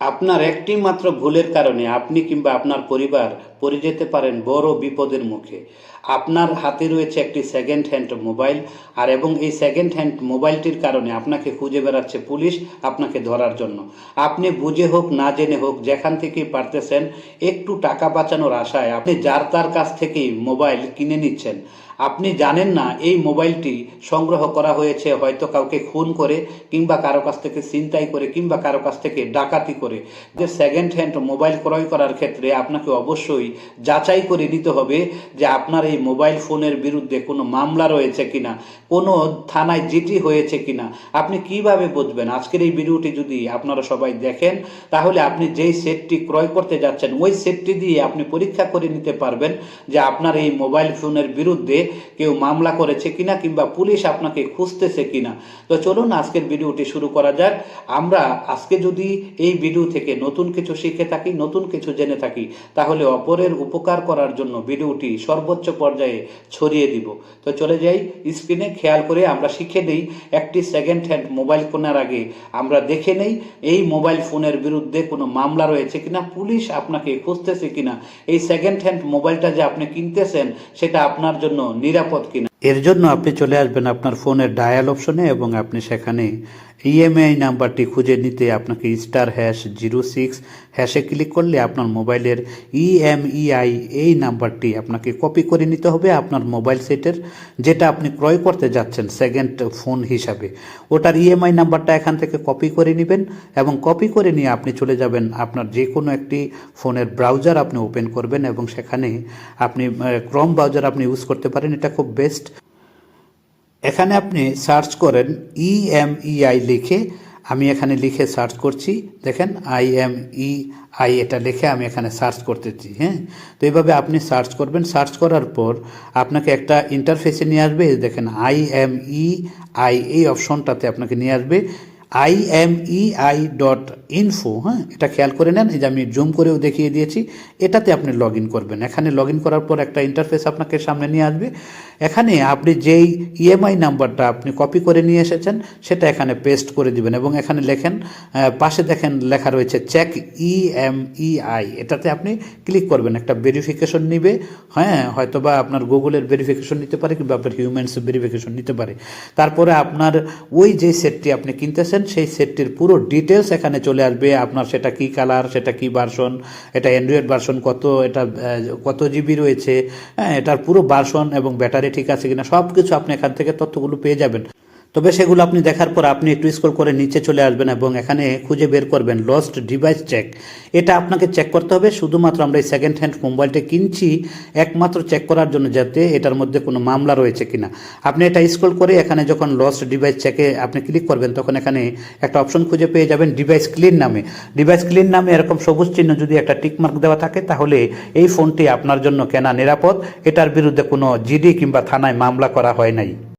আপনার একটি মাত্র ভুলের কারণে আপনি কিংবা আপনার পরিবার পড়ে যেতে পারেন বড় বিপদের মুখে। আপনার হাতে রয়েছে একটি সেকেন্ড হ্যান্ড মোবাইল আর এবং এই সেকেন্ড হ্যান্ড মোবাইলটির কারণে আপনাকে খুঁজে বেড়াচ্ছে পুলিশ আপনাকে ধরার জন্য। আপনি বুঝে হোক, না জেনে হোক, যেখান থেকে পারতেছেন, একটু টাকা বাঁচানোর আশায় আপনি যার তার কাছ থেকেই মোবাইল কিনে নিচ্ছেন। আপনি জানেন না, এই মোবাইলটি সংগ্রহ করা হয়েছে হয়তো কাউকে খুন করে কিংবা কারও কাছ থেকে ছিনতাই করে কিংবা কারও কাছ থেকে ডাকাতি করে। যে সেকেন্ড হ্যান্ড মোবাইল ক্রয় করার ক্ষেত্রে আপনাকে অবশ্যই যাচাই করে নিতে হবে যে আপনার এই মোবাইল ফোনের বিরুদ্ধে কোনো মামলা রয়েছে কিনা, কোনো থানায় জিটি হয়েছে কিনা, আপনি কীভাবে বুঝবেন? আজকের এই ভিডিওটি যদি আপনারা সবাই দেখেন, তাহলে আপনি যেই সেটটি ক্রয় করতে যাচ্ছেন, ওই সেটটি দিয়ে আপনি পরীক্ষা করে নিতে পারবেন যে আপনার এই মোবাইল ফোনের বিরুদ্ধে কেউ মামলা করেছে কিনা কিংবা পুলিশ আপনাকে খুঁজতেছে কিনা। তো চলুন আজকের ভিডিওটি শুরু করা যাক। আমরা আজকে যদি এই ভিডিও থেকে নতুন কিছু শিখে থাকি, নতুন কিছু জেনে থাকি, তাহলে অপরের উপকার করার জন্য ভিডিওটি সর্বোচ্চ পর্যায়ে ছড়িয়ে দিব। তো চলে যাই স্ক্রিনে খেয়াল করে আমরা শিখে নেই, একটি সেকেন্ড হ্যান্ড মোবাইল কেনার আগে আমরা দেখে নেই, এই মোবাইল ফোনের বিরুদ্ধে কোনো মামলা রয়েছে কিনা, পুলিশ আপনাকে খুঁজতেছে কিনা, এই সেকেন্ড হ্যান্ড মোবাইলটা যে আপনি কিনতেছেন, সেটা আপনার জন্য নিরাপদ কিনা। এর জন্য আপনি চলে আসবেন আপনার ফোনের ডায়াল অপশনে এবং আপনি সেখানে ইএমআই নাম্বারটি খুঁজে নিতে আপনাকে স্টার হ্যাশ জিরো সিক্স হ্যাশে ক্লিক করলে আপনার মোবাইলের ইএমইআই এই নাম্বারটি আপনাকে কপি করে নিতে হবে আপনার মোবাইল সেটের যেটা আপনি ক্রয় করতে যাচ্ছেন সেকেন্ড ফোন হিসাবে। ওটার ইএমআই নাম্বারটা এখান থেকে কপি করে নেবেন এবং কপি করে নিয়ে আপনি চলে যাবেন আপনার যে কোনো একটি ফোনের ব্রাউজার আপনি ওপেন করবেন এবং সেখানে আপনি ক্রম ব্রাউজার আপনি ইউজ করতে পারেন। এটা খুব বেস্ট এখানে আপনি সার্চ করেন ই এম ইএমইআই লিখে, আমি এখানে লিখে সার্চ করছি। দেখেন আই এম ই আই এটা লিখে আমি এখানে সার্চ করতেছি হ্যাঁ? তো এইভাবে আপনি সার্চ করবেন। সার্চ করার পর আপনাকে একটা ইন্টারফেসে নিয়ে আসবে। দেখেন আই এম ই আই এই অপশনটাতে আপনাকে নিয়ে আসবে। I M E I dot info হ্যাঁ? এটা খেয়াল করে নেন, এই যে আমি জুম করেও দেখিয়ে দিয়েছি, এটাতে আপনি লগ করবেন। এখানে লগ করার পর একটা ইন্টারফেস আপনাকে সামনে নিয়ে আসবে। এখানে আপনি যেই ইএমআই নাম্বারটা আপনি কপি করে নিয়ে এসেছেন, সেটা এখানে পেস্ট করে দিবেন এবং এখানে লেখেন পাশে দেখেন লেখা রয়েছে চেক ইএমইআই এটাতে আপনি ক্লিক করবেন, একটা ভেরিফিকেশন নিবে হ্যাঁ? হয়তো বা আপনার গুগলের ভেরিফিকেশন নিতে পারে কিংবা আপনার হিউম্যানস ভেরিফিকেশন নিতে পারে। তারপরে আপনার ওই যে সেটটি আপনি কিনতেছেন সেই সেটটির পুরো ডিটেলস এখানে চলে আসবে। আপনার সেটা কি কালার সেটা কি ভার্সন এটা অ্যান্ড্রয়েড ভার্সন কত, এটা কত জিবি রয়েছে হ্যাঁ এটার পুরো ভার্সন এবং ব্যাটারি ঠিক আছে কিনা সব কিছু আপনি এখান থেকে তথ্যগুলো পেয়ে যাবেন। তবে সেগুলো আপনি দেখার পর আপনি একটু স্ক্রল করে নিচে চলে আসবেন এবং এখানে খুঁজে বের করবেন লস্ট ডিভাইস চেক এটা আপনাকে চেক করতে হবে। শুধুমাত্র আমরা এই সেকেন্ড হ্যান্ড মোবাইলটা কিনছি, একমাত্র চেক করার জন্য যাতে এটার মধ্যে কোনো মামলা রয়েছে কিনা। আপনি এটা স্ক্রল করে এখানে যখন লস্ট ডিভাইস চেকে আপনি ক্লিক করবেন, তখন এখানে একটা অপশন খুঁজে পেয়ে যাবেন ডিভাইস ক্লিন নামে। ডিভাইস ক্লিন নামে এরকম সবুজ চিহ্ন যদি একটা টিকমার্ক দেওয়া থাকে, তাহলে এই ফোনটি আপনার জন্য কেনা নিরাপদ। এটার বিরুদ্ধে কোনো জিডি কিংবা থানায় মামলা করা হয় নাই।